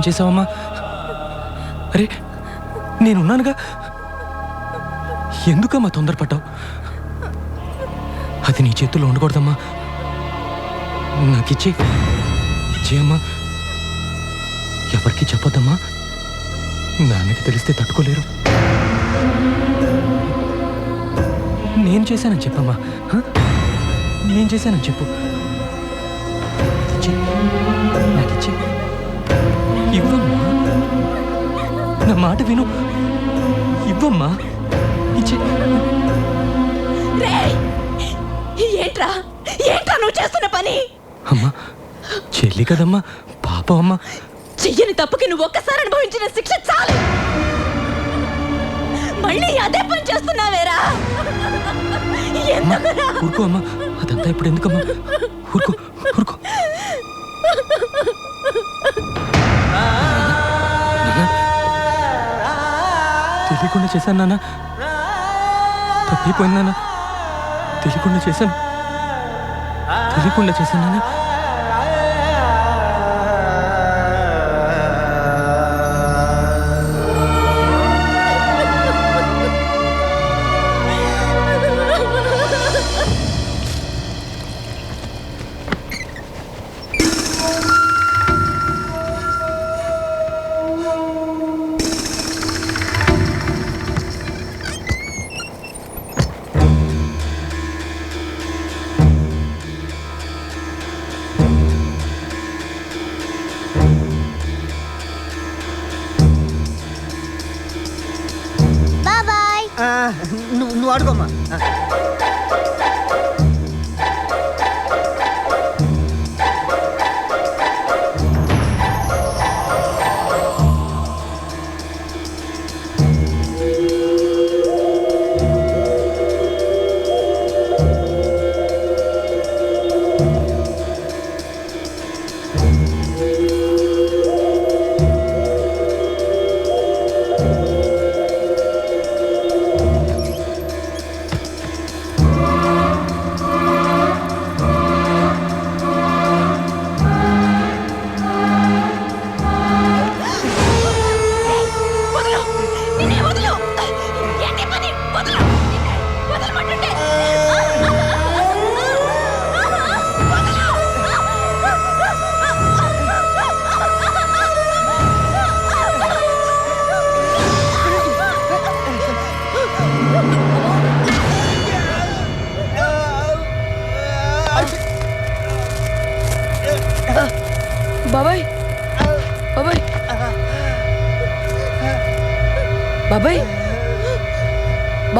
పని చేసావమ్మా? అరే నేనున్నానుగా? ఎందుకమ్మా తొందరపడ్డావు? అది నీ చేతుల్లో ఉండకూడదమ్మా. నాకిచ్చే ఇచ్చేయమ్మా. ఎవరికి చెప్పొద్దమ్మా. నాన్నకి తెలిస్తే తట్టుకోలేరు. నేను చేశానని చెప్పమ్మా. నేను చేశానని చెప్పు. నా మాట విను. ఇవ్వమ్మా. ఇచ్చే! ఏంట్రా? ఏంట్రా నువ్వు చేస్తున్న పని? అమ్మా చెల్లి కదమ్మా పాపం అమ్మా. చెయ్యని తప్పుకి నువ్వు ఒక్కసారి అనుభవించిన శిక్ష చాలు. మళ్ళీ అదే పని చేస్తున్నావేరా? ఊరుకో అమ్మా అదంతా ఇప్పుడు ఎందుకమ్మా? ఊరుకో ఊరుకో. తెలియకుండా చేశాను నాన్న. తప్పిపోయింది నాన్న. తెలియకుండా చేశాను. తెలియకుండా చేశాను నాన్న.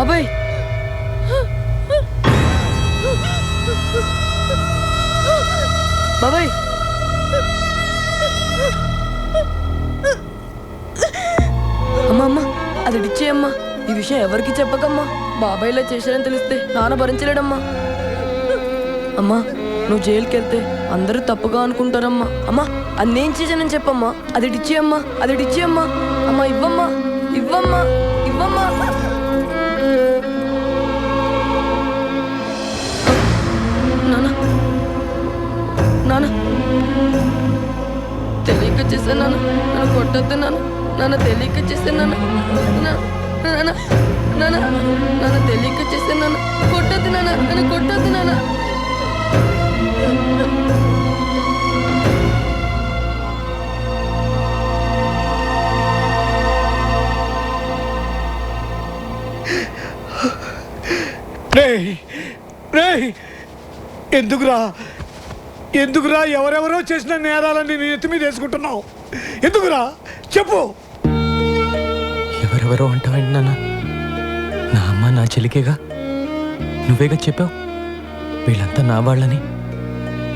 బాబాయ్. బాబాయ్. అమ్మా అమ్మా అది ఇచ్చేయమ్మా ఈ విషయం ఎవరికి చెప్పకమ్మా. బాబాయ్లా చేశారని తెలిస్తే నాన్న భరించలేడమ్మా. అమ్మా నువ్వు జైలుకి వెళ్తే అందరూ తప్పుగా అనుకుంటారమ్మా. అమ్మా అది నేను చేశానని చెప్పమ్మా. అది ఇచ్చేయమ్మా అది ఇచ్చేయమ్మా అమ్మా ఇవ్వమ్మా ఇవ్వమ్మా. నాన్న. తెలియక చేశాను నాన్న. నన్ను కొట్టద్దు నాన్న. నాన్న తెలియక చేశాను నాన్న. నాన్న నాన్న నాన్న తెలియక చేశాను నాన్న. కొట్టద్దు నాన్న. నన్ను కొట్టద్దు నాన్న. రేయ్ రేయ్ ఎందుకురా? ఎందుకురా ఎవరెవరో చేసిన నేరాలని నీ ఎత్తి మీద వేసుకుంటున్నావు? ఎందుకురా? చెప్పు. ఎవరెవరో అంటావేంటి నాన్న నా అమ్మ నా చెల్లికేగా నువ్వేగా చెప్పావు? వీళ్ళంతా నా వాళ్ళని.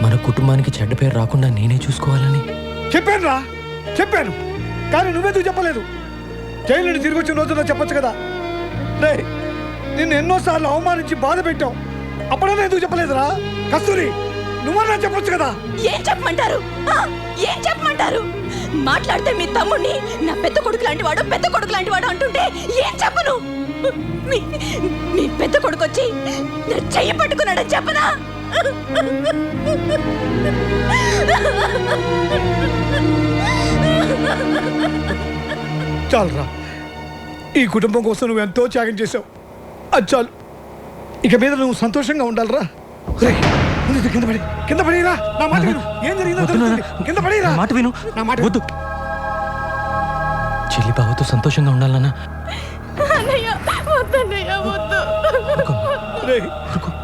మన కుటుంబానికి చెడ్డ పేరు రాకుండా నేనే చూసుకోవాలని. చెప్పాను రా చెప్పాను. కానీ నువ్వెందుకు చెప్పలేదు? జైలు నుండి తిరిగి వచ్చిన రోజున చెప్పొచ్చు కదా. రే నిన్ను ఎన్నోసార్లు అవమానించి బాధ పెట్టావు. అప్పుడన్నా ఎందుకు చెప్పలేదురా? కస్తూరి! నువ్వన్నా చెప్పొచ్చు కదా? ఏం చెప్పమంటారు? ఆ? ఏం చెప్పమంటారు? మాట్లాడితే మీ తమ్ముడిని నా పెద్ద కొడుకు లాంటి వాడు పెద్ద కొడుకు లాంటి వాడు అంటుంటే ఏం చెప్పను? మీ మీ పెద్ద కొడుకు వచ్చి నా చెయ్యి పట్టుకున్నాడని చెప్పనా? చాలురా. ఈ కుటుంబం కోసం నువ్వు ఎంతో త్యాగం చేసావు అది చాలు. ఇక మీద నువ్వు సంతోషంగా ఉండాలిరా. ఇది కింద పడి కింద పడిరా. నా మాట విను. ఏం జరిగిందో. తెలుస్తుంది. కింద పడిరా. మాట విను. నా మాట వద్దు. చెల్లి బావతో సంతోషంగా ఉండాలన్నా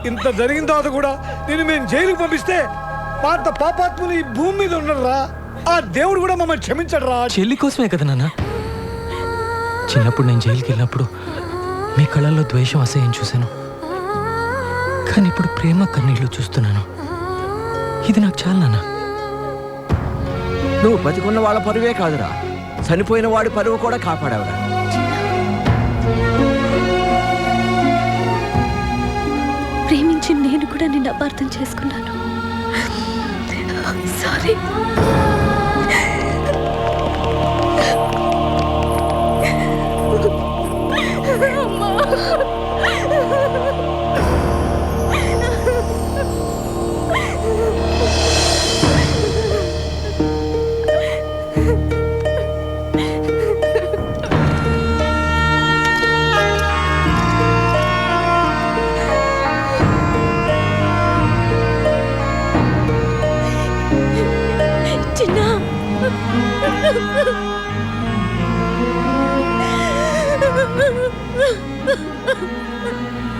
ఇంత జరిగిన తర్వాత కూడా నేను మేము జైలుకి పంపిస్తే పాత పాపాత్ములు ఈ భూమి మీద ఉండరురా. ఆ దేవుడు కూడా మమ్మల్ని క్షమించడరా. చెల్లి కోసమే కదా నాన్న. చిన్నప్పుడు నేను జైలుకి వెళ్ళినప్పుడు మీ కళ్ళల్లో ద్వేషం అసహ్యం చూశాను. కానీ ఇప్పుడు ప్రేమ కన్నీళ్ళు చూస్తున్నాను. ఇది నాకు చాలు నాన్న. నువ్వు బతికున్న వాళ్ళ పరువే కాదురా. చనిపోయిన వాడి పరువు కూడా కాపాడావురా. ప్రేమించి నేను కూడా నిన్ను అపార్థం చేసుకున్నాను. సారీ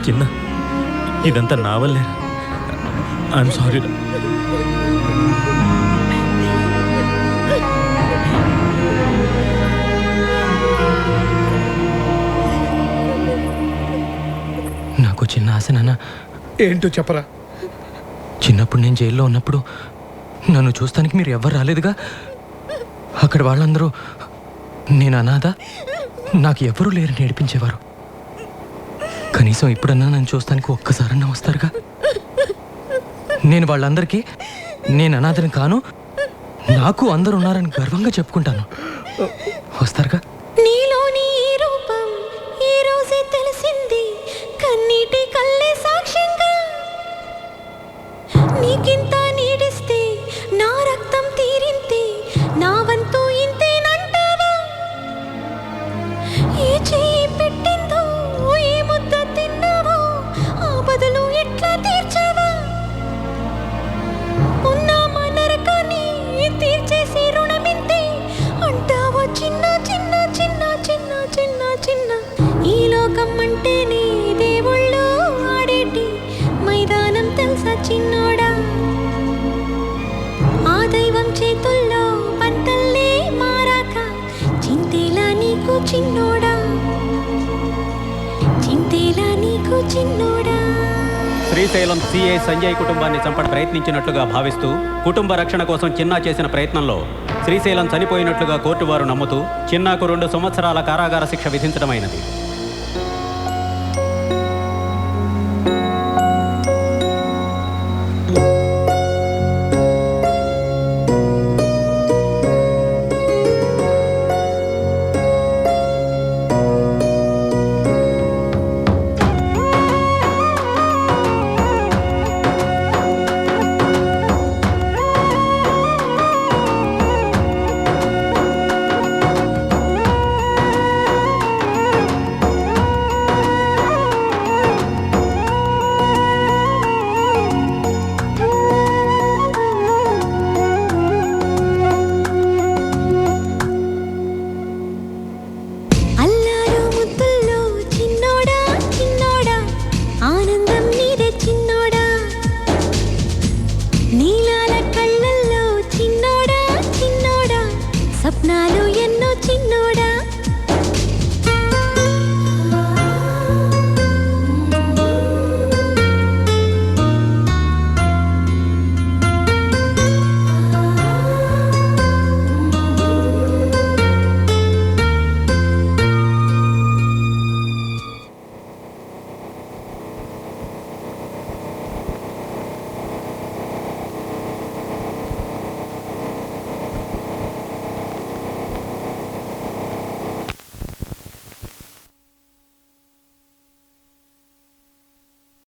చిన్న ఇదంతా నా వల్లే. ఐఎమ్ సారీ నాకు చిన్న ఆశ నాన్న. ఏంటో చెప్పరా? చిన్నప్పుడు నేను జైల్లో ఉన్నప్పుడు నన్ను చూస్తానికి మీరు ఎవ్వరు రాలేదుగా? అక్కడ వాళ్ళందరూ నేను అనాథ నాకు ఎవరూ లేరని ఏడిపించేవారు. కనీసం ఇప్పుడన్నా నన్ను చూస్తానికి ఒక్కసారన్నా వస్తారుగా? నేను వాళ్ళందరికీ నేను అనాథని కాను నాకు అందరు ఉన్నారని గర్వంగా చెప్పుకుంటాను. వస్తారుగా? నీలోని ఈ రూపం ఈ రోజే తెలిసింది. కన్నీటి కల్లే లోకం అంటేనే దేవుళ్ళు ఆడేటి మైదానం తెలుసా చిన్నోడా? ఆ దైవం చేతుల్లో పంటల్లే మారాక చింతేలా నీకు చిన్నోడా? చింతేలా నీకు చిన్నోడా? శ్రీశైలం సిఐ సంజయ్ కుటుంబాన్ని చంపడ ప్రయత్నించినట్లుగా భావిస్తూ కుటుంబ రక్షణ కోసం చిన్నా చేసిన ప్రయత్నంలో శ్రీశైలం చనిపోయినట్లుగా కోర్టు వారు నమ్ముతూ చిన్నాకు రెండు సంవత్సరాల కారాగార శిక్ష విధించడమైనది